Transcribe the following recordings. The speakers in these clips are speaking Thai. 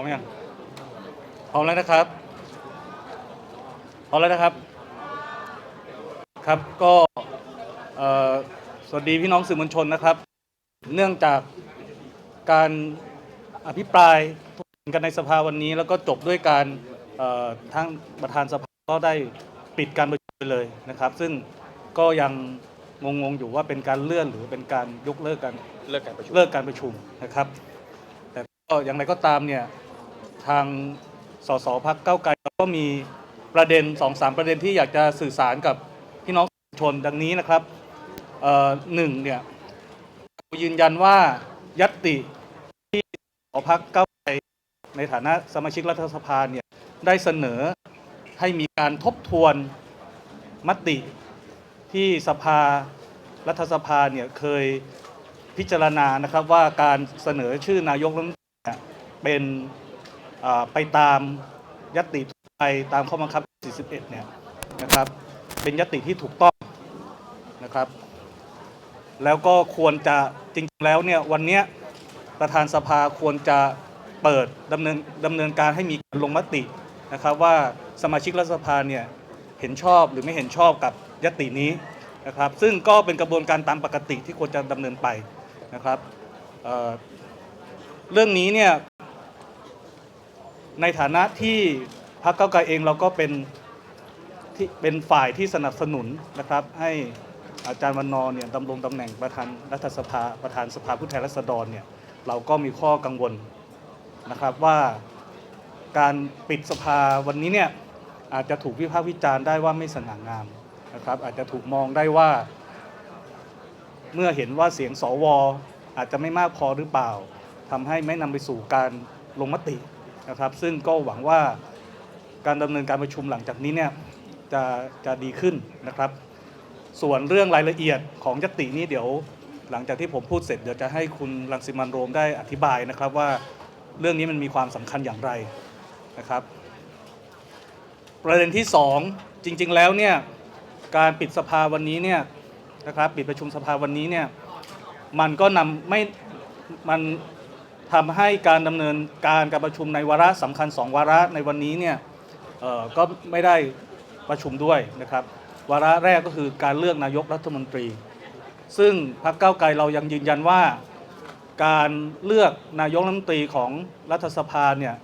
ร้อมยังพร้อมแล้วนะครับพร้อมแล้วนะครับ ครับก็เอ่อสวัสดีพี่น้องสื่อมวลชนนะครับ เนื่องจากการอภิปรายถกเถียงกันในสภาวันนี้แล้วก็จบด้วยการเอ่อทั้งประธานสภาก็ได้ปิดการประชุมไปเลยนะครับ ซึ่งก็ยังงงๆอยู่ว่าเป็นการเลื่อนหรือเป็นการยกเลิกการเลิกการประชุมเลิกการประชุมนะครับ แต่ก็อย่างไรก็ตามเนี่ย ทางสสพักเก้าไกลก็มีประเด็น2อสามประเด็นที่อยากจะสื่อสารกับพี่น้องประชาชนดังนี้นะครับหนึ่งเนี่ยยืนยันว่ายัตติที่สพักเก้าไกลในฐานะสมาชิกรัฐสภาเนี่ยได้เสนอให้มีการทบทวนมติที่สภารัฐสภาเนี่ยเคยพิจารณานะครับว่าการเสนอชื่อนายกรัฐมนตรีเนี่ยเป็น ไปตามยติไปตามข้อบังคับ 41 เนี่ยนะครับ เป็นยติที่ถูกต้องนะครับ แล้วก็ควรจะจริงๆแล้วเนี่ยวันนี้ประธานสภาควรจะเปิดดำเนินดำเนินการให้มีการลงมตินะครับ ว่าสมาชิกรัฐสภาเนี่ยเห็นชอบหรือไม่เห็นชอบกับยตินี้นะครับ ซึ่งก็เป็นกระบวนการตามปกติที่ควรจะดำเนินไปนะครับเเรื่องนี้เนี่ย ในฐานะที่พรรคเก้าวไกลเองเราก็เป็นที่เป็นฝ่ายที่สนับสนุนนะครับ ให้อาจารย์วันนอร์เนี่ยดำรงตำแหน่งประธานรัฐสภาประธานสภาผู้แทนราษฎรเนี่ยเราก็มีข้อกังวลนะครับว่าการปิดสภาวันนี้เนี่ยอาจจะถูกวิพากษ์วิจารณ์ได้ว่าไม่สง่างามนะครับ อาจจะถูกมองได้ว่า เมื่อเห็นว่าเสียงสวอาจจะไม่มากพอหรือเปล่าทำให้ไม่นำไปสู่การลงมติ นะครับซึ่งก็หวังว่าการดำเนินการประชุมหลังจากนี้เนี่ยจะจะดีขึ้นนะครับ ส่วนเรื่องรายละเอียดของยตินี้เดี๋ยวหลังจากที่ผมพูดเสร็จเดี๋ยวจะให้คุณรังสิมันโรมได้อธิบายนะครับว่าเรื่องนี้มันมีความสำคัญอย่างไรนะครับ ประเด็นที่สองจริง ๆ แล้วเนี่ยการปิดสภาวันนี้เนี่ยนะครับปิดประชุมสภาวันนี้เนี่ยมันก็นำไม่มัน ทำให้การดำเนินการการประชุมในวาระสำคัญสองวาระในวันนี้เนี่ยก็ไม่ได้ประชุมด้วยนะครับ วาระแรกก็คือการเลือกนายกรัฐมนตรี ซึ่งพรรคก้าวไกลเรายังยืนยันว่า การเลือกนายกรัฐมนตรีของรัฐสภาเนี่ย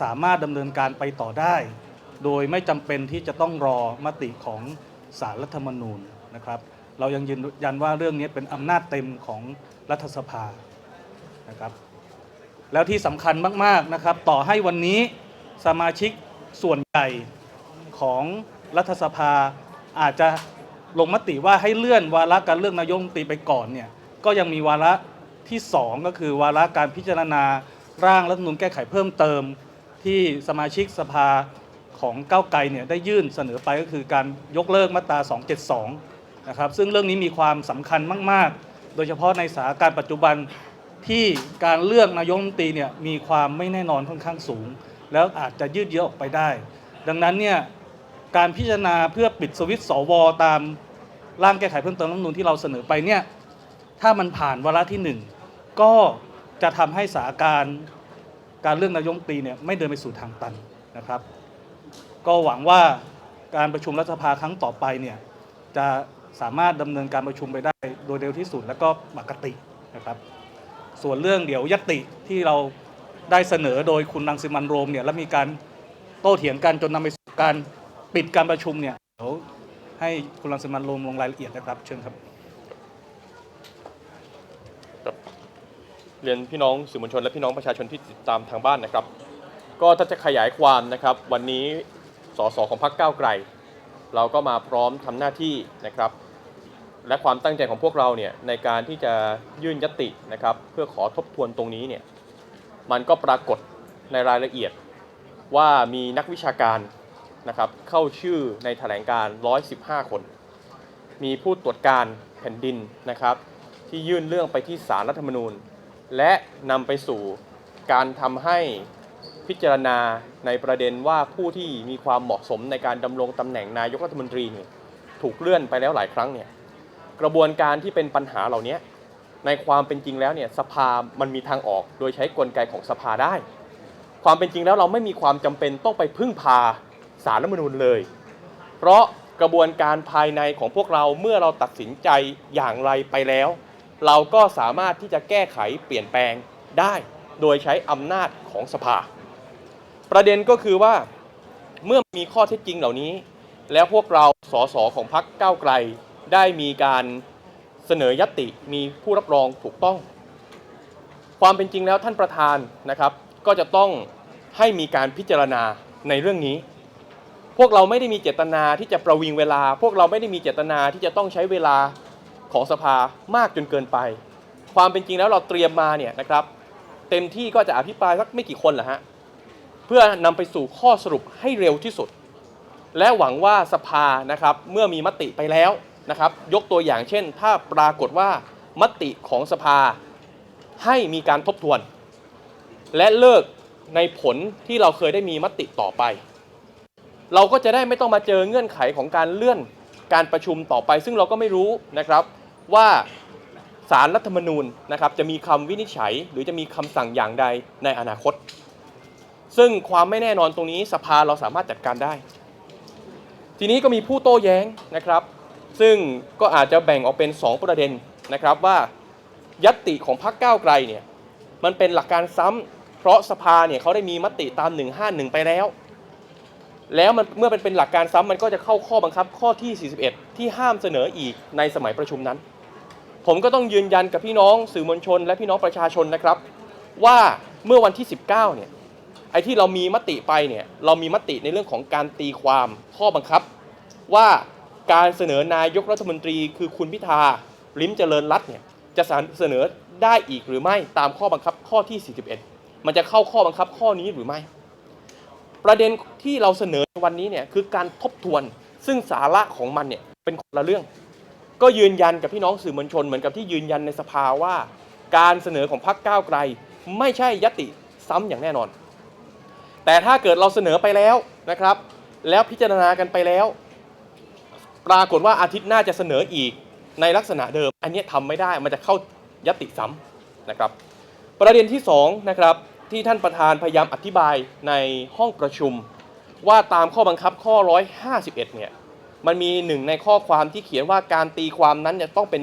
สามารถดำเนินการไปต่อได้ โดยไม่จำเป็นที่จะต้องรอมติของสารรัฐธรรมนูญนะครับ เรายังยืนยันว่าเรื่องนี้เป็นอำนาจเต็มของรัฐสภานะครับ แล้วที่สำคัญมากๆนะครับ ต่อให้วันนี้สมาชิกส่วนใหญ่ของรัฐสภาอาจจะลงมติว่าให้เลื่อนวาระการเลือกนายกรัฐมนตรีไปก่อนเนี่ยก็ยังมีวาระที่ 2 ก็คือวาระการพิจารณาร่างรัฐธรรมนูญแก้ไขเพิ่มเติม ที่สมาชิกสภาของก้าวไกลเนี่ยได้ยื่นเสนอไปก็คือการยกเลิกมาตรา 272 นะครับซึ่งเรื่องนี้มีความสำคัญมาก ๆ โดยเฉพาะในสถานการณ์ปัจจุบัน ที่การเลือกนายกรัฐมนตรีเนี่ยมีความไม่แน่นอนค่อนข้างสูง แล้วอาจจะยืดเยื้อออกไปได้ ดังนั้นเนี่ยการพิจารณาเพื่อปิดสวิตสวตามร่างแก้ไขเพิ่มเติมรัฐธรรมนูญที่เราเสนอไปเนี่ยถ้ามันผ่านวาระที่หนึ่งก็จะทำให้สาการการเลือกนายกรัฐมนตรีเนี่ยไม่เดินไปสู่ทางตันนะครับ ก็หวังว่าการประชุมรัฐสภาครั้งต่อไปเนี่ยจะสามารถดำเนินการประชุมไปได้โดยเร็วที่สุดและก็ปกตินะครับ ส่วนเรื่องเดี๋ยวยติที่เราได้เสนอโดยคุณรังสิมันโรมเนี่ยแล้วมีการโต้เถียงกันจนนำไปสู่การปิดการประชุมเนี่ยเดี๋ยวให้คุณรังสิมันโรมลงรายละเอียดนะครับเชิญครับ เรียนพี่น้องสื่อมวลชนและพี่น้องประชาชนที่ติดตามทางบ้านนะครับ ก็ถ้าจะขยายความนะครับ วันนี้สสของพรรคก้าวไกล เราก็มาพร้อมทำหน้าที่นะครับ และความตั้งใจของพวกเราเนี่ยในการที่จะยื่นยตินะครับ เพื่อขอทบทวนตรงนี้เนี่ยมันก็ปรากฏในรายละเอียดว่ามีนักวิชาการนะครับเข้าชื่อในแถลงการ 115 คน มีผู้ตรวจการแผ่นดินนะครับ ที่ยื่นเรื่องไปที่ศาลรัฐธรรมนูญ และนำไปสู่การทำให้พิจารณาในประเด็นว่าผู้ที่มีความเหมาะสมในการดำรงตำแหน่งนายกรัฐมนตรีเนี่ยถูกเลื่อนไปแล้วหลายครั้งเนี่ย กระบวนการที่เป็นปัญหาเหล่านี้ในความเป็นจริงแล้วเนี่ยสภา มันมีทางออกโดยใช้กลไกของสภาได้ ความเป็นจริงแล้วเราไม่มีความจำเป็นต้องไปพึ่งพาสารรัฐมนูญเลย เพราะกระบวนการภายในของพวกเราเมื่อเราตัดสินใจอย่างไรไปแล้ว เราก็สามารถที่จะแก้ไขเปลี่ยนแปลงได้ โดยใช้อำนาจของสภา ประเด็นก็คือว่าเมื่อมีข้อเท็จจริงเหล่านี้ แล้วพวกเราสสของพรรคก้าวไกล ได้มีการเสนอยติมีผู้รับรองถูกต้อง ความเป็นจริงแล้วท่านประธานนะครับ ก็จะต้องให้มีการพิจารณาในเรื่องนี้ พวกเราไม่ได้มีเจตนาที่จะประวิงเวลา พวกเราไม่ได้มีเจตนาที่จะต้องใช้เวลาของสภามากจนเกินไป ความเป็นจริงแล้วเราเตรียมมาเนี่ยนะครับ เต็มที่ก็จะอภิปรายสักไม่กี่คนแหละฮะเพื่อนำไปสู่ข้อสรุปให้เร็วที่สุด และหวังว่าสภานะครับเมื่อมีมติไปแล้ว นะครับยกตัวอย่างเช่น ถ้าปรากฏว่ามติของสภาให้มีการทบทวน และเลิกในผลที่เราเคยได้มีมติต่อไป เราก็จะได้ไม่ต้องมาเจอเงื่อนไขของการเลื่อนการประชุมต่อไป ซึ่งเราก็ไม่รู้นะครับว่าสารรัฐธรรมนูญนะครับจะมีคำวินิจฉัย หรือจะมีคำสั่งอย่างใดในอนาคต ซึ่งความไม่แน่นอนตรงนี้สภาเราสามารถจัดการได้ ทีนี้ก็มีผู้โต้แย้งนะครับ ซึ่งก็อาจจะแบ่งออกเป็น 2 ประเด็นนะครับว่ายัตติของพรรคก้าวไกลเนี่ยมันเป็นหลักการซ้ำเพราะสภาเนี่ยเขาได้มีมติตาม 151 ไปแล้ว แล้วมันเมื่อมันเป็นหลักการซ้ำมันก็จะเข้าข้อบังคับข้อที่ 41 ที่ห้ามเสนออีกในสมัยประชุมนั้น ผมก็ต้องยืนยันกับพี่น้องสื่อมวลชน และพี่น้องประชาชนนะครับ ว่าเมื่อวันที่ 19 เนี่ยไอ้ที่เรามีมติไปเนี่ยเรามีมติในเรื่องของการตีความข้อบังคับว่า การเสนอนายกรัฐมนตรีคือคุณพิธาลิ้มเจริญรัตน์เนี่ยจะเสนอได้อีกหรือไม่ตามข้อบังคับข้อที่ 41 มันจะเข้าข้อบังคับข้อนี้หรือไม่ ประเด็นที่เราเสนอในวันนี้เนี่ยคือการทบทวนซึ่งสาระของมันเนี่ยเป็นคนละเรื่อง ก็ยืนยันกับพี่น้องสื่อมวลชนเหมือนกับที่ยืนยันในสภาว่า การเสนอของพรรคก้าวไกล ไม่ใช่ยติซ้ำอย่างแน่นอน แต่ถ้าเกิดเราเสนอไปแล้วนะครับ แล้วพิจารณากันไปแล้ว ปรากฏว่าอาทิตย์หน้าจะเสนออีกในลักษณะเดิม อันนี้ทำไม่ได้มันจะเข้ายติซ้ำนะครับ ประเด็นที่2นะครับที่ท่านประธานพยายามอธิบายในห้องประชุม ว่าตามข้อบังคับข้อ 151 เนี่ยมันมีหนึ่งในข้อความที่เขียนว่าการตีความนั้นเนี่ยต้องเป็น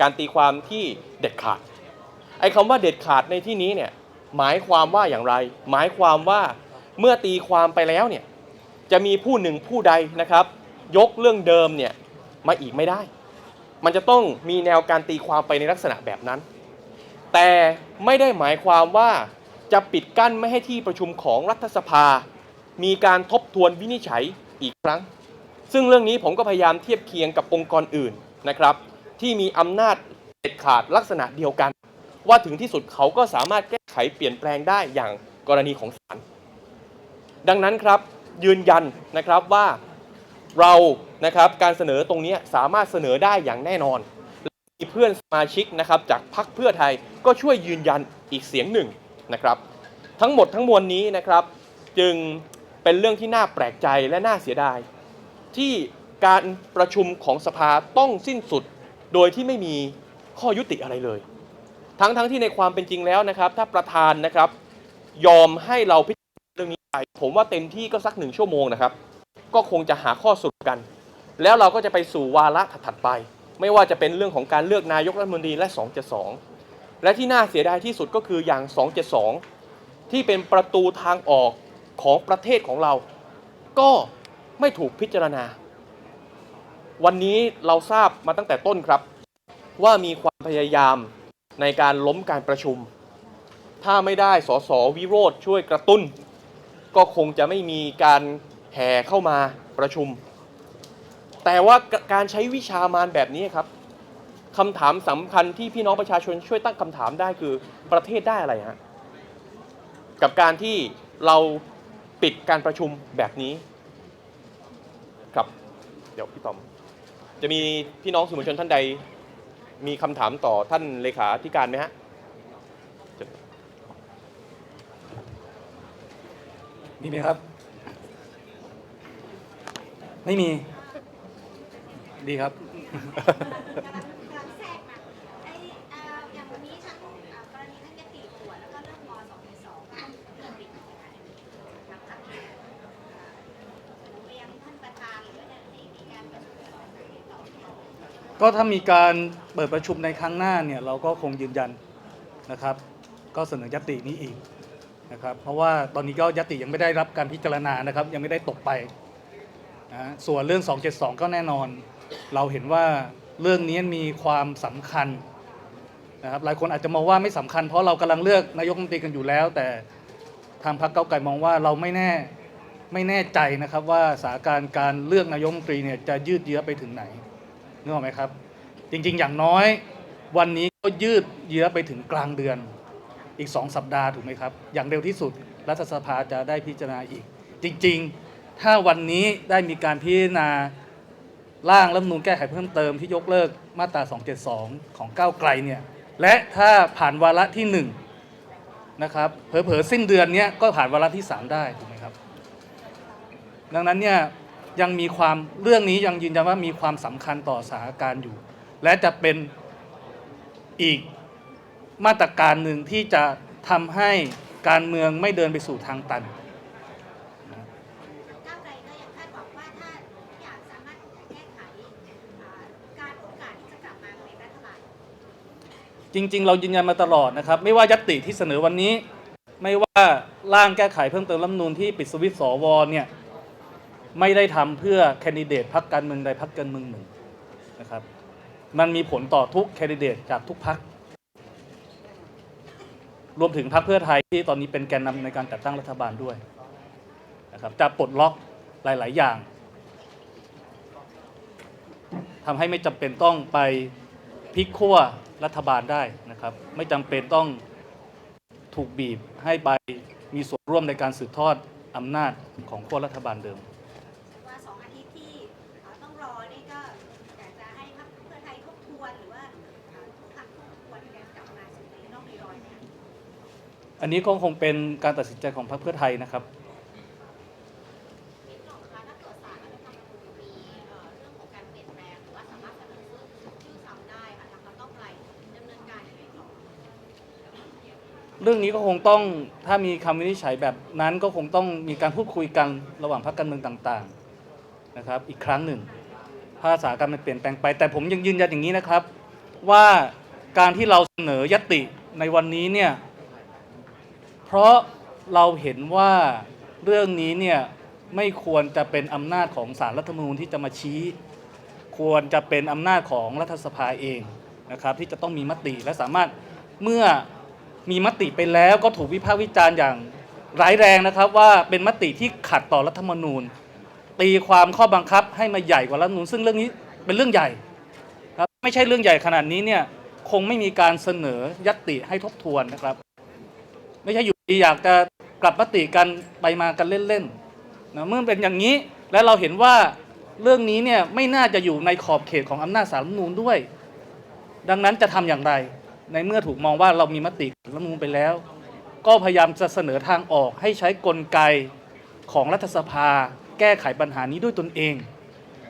การตีความที่เด็ดขาดไอ้คำว่าเด็ดขาดในที่นี้เนี่ยหมายความว่าอย่างไร หมายความว่าเมื่อตีความไปแล้วเนี่ยจะมีผู้หนึ่งผู้ใดนะครับ ยกเรื่องเดิมเนี่ยมาอีกไม่ได้ มันจะต้องมีแนวการตีความไปในลักษณะแบบนั้น แต่ไม่ได้หมายความว่าจะปิดกั้นไม่ให้ที่ประชุมของรัฐสภา มีการทบทวนวินิจฉัยอีกครั้ง ซึ่งเรื่องนี้ผมก็พยายามเทียบเคียงกับองค์กรอื่นนะครับ ที่มีอำนาจเด็ดขาดลักษณะเดียวกัน ว่าถึงที่สุดเขาก็สามารถแก้ไขเปลี่ยนแปลงได้อย่างกรณีของศาลดังนั้นครับยืนยันนะครับว่า เรานะครับการเสนอตรงนี้สามารถเสนอได้อย่างแน่นอน มีเพื่อนสมาชิกนะครับจากพรรคเพื่อไทยก็ช่วยยืนยันอีกเสียงหนึ่งนะครับ ทั้งหมดทั้งมวลนี้นะครับ จึงเป็นเรื่องที่น่าแปลกใจและน่าเสียดาย ที่การประชุมของสภาต้องสิ้นสุดโดยที่ไม่มีข้อยุติอะไรเลย ทั้งทั้งที่ในความเป็นจริงแล้วนะครับ ถ้าประธานนะครับ ยอมให้เราพิจารณาเรื่องนี้ไปผมว่าเต็มที่ก็สักหนึ่งชั่วโมงนะครับ ก็คงจะหาข้อสรุปกัน แล้วเราก็จะไปสู่วาระถัดๆไป ไม่ว่าจะเป็นเรื่องของการเลือกนายกรัฐมนตรีและ 272 และที่น่าเสียดายที่สุดก็คืออย่าง 272 ที่เป็นประตูทางออกของประเทศของเรา ก็ไม่ถูกพิจารณา วันนี้เราทราบมาตั้งแต่ต้นครับ ว่ามีความพยายามในการล้มการประชุม ถ้าไม่ได้สสวิโรธช่วยกระตุ้น ก็คงจะไม่มีการ แห่เข้ามาประชุม แต่ว่าการใช้วิชามารแบบนี้ครับคำถามสำคัญที่พี่น้องประชาชนช่วยตั้งคำถามได้คือประเทศได้อะไรฮะกับการที่เราปิดการประชุมแบบนี้ ครับ เดี๋ยวพี่ตอม จะมีพี่น้องสื่อมวลชนท่านใด มีคำถามต่อท่านเลขาธิการไหมฮะมีไหมครับ ไม่มี ดีครับ ก็ถ้ามีการเปิดประชุมในครั้งหน้าเนี่ยเราก็คงยืนยันนะครับ ก็เสนอยตินี้อีกนะครับ เพราะว่าตอนนี้ก็ยติยังไม่ได้รับการพิจารณานะครับ ยังไม่ได้ตกไป นะส่วนเรื่อง 272 ก็แน่นอน เราเห็นว่าเรื่องนี้มีความสำคัญนะครับหลายคนอาจจะมองว่าไม่สำคัญ เพราะเรากำลังเลือกนายกรัฐมนตรีกันอยู่แล้ว แต่ทางพรรคเก้าไกลมองว่าเราไม่แน่ไม่แน่ใจนะครับว่าสถานการณ์การเลือกนายกรัฐมนตรีเนี่ยจะยืดเยื้อไปถึงไหนนึกออกไหมครับ จริงๆ อย่างน้อยวันนี้ก็ยืดเยื้อไปถึงกลางเดือนอีก 2 สัปดาห์ถูกไหมครับ อย่างเร็วที่สุดรัฐสภาจะได้พิจารณาอีก จริง ๆ ถ้าวันนี้ได้มีการพิจารณาร่างรัฐธรรมนูญแก้ไขเพิ่มเติมที่ยกเลิกมาตรา 272 ของก้าวไกลเนี่ยและถ้าผ่านวาระที่ 1 นะครับเผลอๆสิ้นเดือนเนี้ยก็ผ่านวาระที่ 3 ได้ถูกไหมครับ ดังนั้นเนี่ยยังมีความเรื่องนี้ยังยืนยันว่ามีความสำคัญต่อสถานการณ์อยู่ และจะเป็นอีกมาตรการหนึ่งที่จะทำให้การเมืองไม่เดินไปสู่ทางตัน ก้าวไกลก็ยังคาดหวังว่าถ้าทุกอย่างสามารถแก้ไขอ่าการโอกาสที่จะกลับมาเป็นรัฐบาล จริง ๆ เรายืนยันมาตลอดนะครับ ไม่ว่ายัตติที่เสนอวันนี้ ไม่ว่าร่างแก้ไขเพิ่มเติมรัฐธรรมนูญที่ปิดสวิตช์สวเนี่ยไม่ได้ทำเพื่อแคนดิเดตพรรคการเมืองใดพรรคการเมืองหนึ่งนะครับ มันมีผลต่อทุกแคนดิเดตจากทุกพรรครวมถึงพรรคเพื่อไทยที่ตอนนี้เป็นแกนนำในการจัดตั้งรัฐบาลด้วยนะครับจะปลดล็อกหลาย ๆ อย่างทำให้ไม่จำเป็นต้องไป ลิกขั้วรัฐบาลได้นะครับ ไม่จำเป็นต้องถูกบีบให้ไปมีส่วนร่วมในการสืบทอดอำนาจของขั้วรัฐบาลเดิมว่าสองอาทิตย์ที่ต้องรอนี่ก็อยากจะให้พรรคเพื่อไทยทบทวนหรือว่าทุกพรรคทบทวนกันกลับมาสู่ในนอกในรอยเนี่ยอันนี้ก็คงเป็นการตัดสินใจของพรรคเพื่อไทยนะครับ เรื่องนี้ก็คงต้องถ้ามีคำวินิจฉัยแบบนั้นก็คงต้องมีการพูดคุยกันระหว่างพรรคการเมืองต่างๆนะครับอีกครั้งหนึ่งถ้าสถาการมันเปลี่ยนแปลงไป แต่ผมยังยืนยันอย่างนี้นะครับ ว่าการที่เราเสนอยติในวันนี้เนี่ยเพราะเราเห็นว่าเรื่องนี้เนี่ยไม่ควรจะเป็นอำนาจของสารรัฐธรรมนูญที่จะมาชี้ ควรจะเป็นอำนาจของรัฐสภาเองนะครับที่จะต้องมีมติและสามารถเมื่อ มีมติไปแล้วก็ถูกวิพากษ์วิจารณ์อย่างร้ายแรงนะครับว่าเป็นมติที่ขัดต่อรัฐธรรมนูญ ตีความข้อบังคับให้มาใหญ่กว่ารัฐธรรมนูญซึ่งเรื่องนี้เป็นเรื่องใหญ่ครับไม่ใช่เรื่องใหญ่ขนาดนี้เนี่ยคงไม่มีการเสนอยัตติให้ทบทวนนะครับ ไม่ใช่อยู่ดีอยากจะกลับมติกันไปมากันเล่นๆนะเมื่อเป็นอย่างนี้และเราเห็นว่าเรื่องนี้เนี่ยไม่น่าจะอยู่ในขอบเขตของอำนาจสารรัฐธรรมนูญด้วย ดังนั้นจะทำอย่างไร ในเมื่อถูกมองว่าเรามีมติรัฐมนูญไปแล้ว ก็พยายามจะเสนอทางออกให้ใช้กลไกของรัฐสภา แก้ไขปัญหานี้ด้วยตนเอง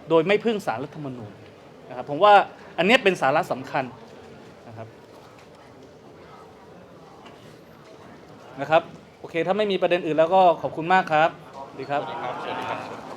โดยไม่พึ่งสารรัฐธรรมนูญนะครับผมว่าอันนี้เป็นสาระสำคัญนะครับนะครับโอเคถ้าไม่มีประเด็นอื่นแล้วก็ขอบคุณมากครับดีครับ